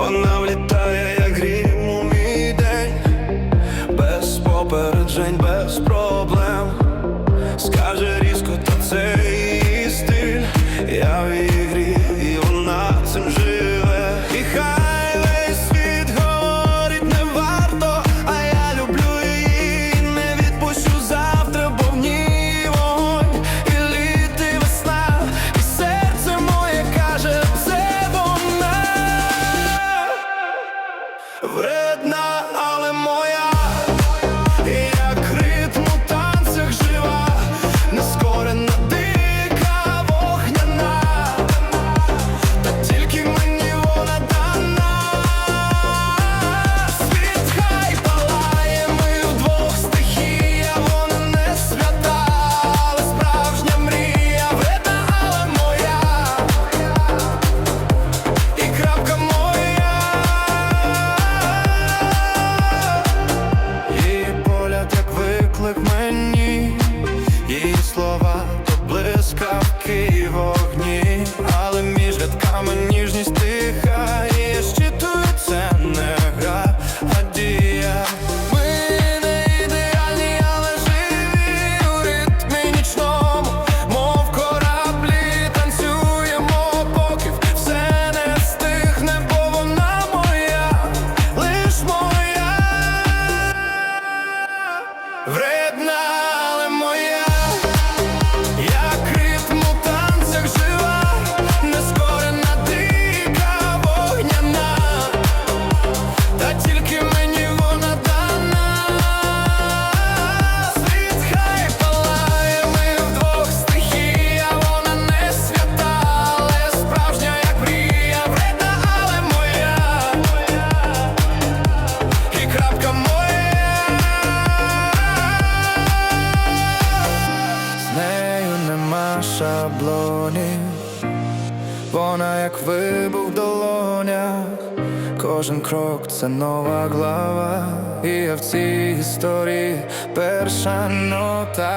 Вона влітає, як грім у мій день, без попереджень, без проблем. Скаже різко, та це її стиль. Я вірю блискавки вогні, але між рядками. Шаблоні, вона як вибух в долонях, кожен крок це нова глава, і я в цій історії перша нота.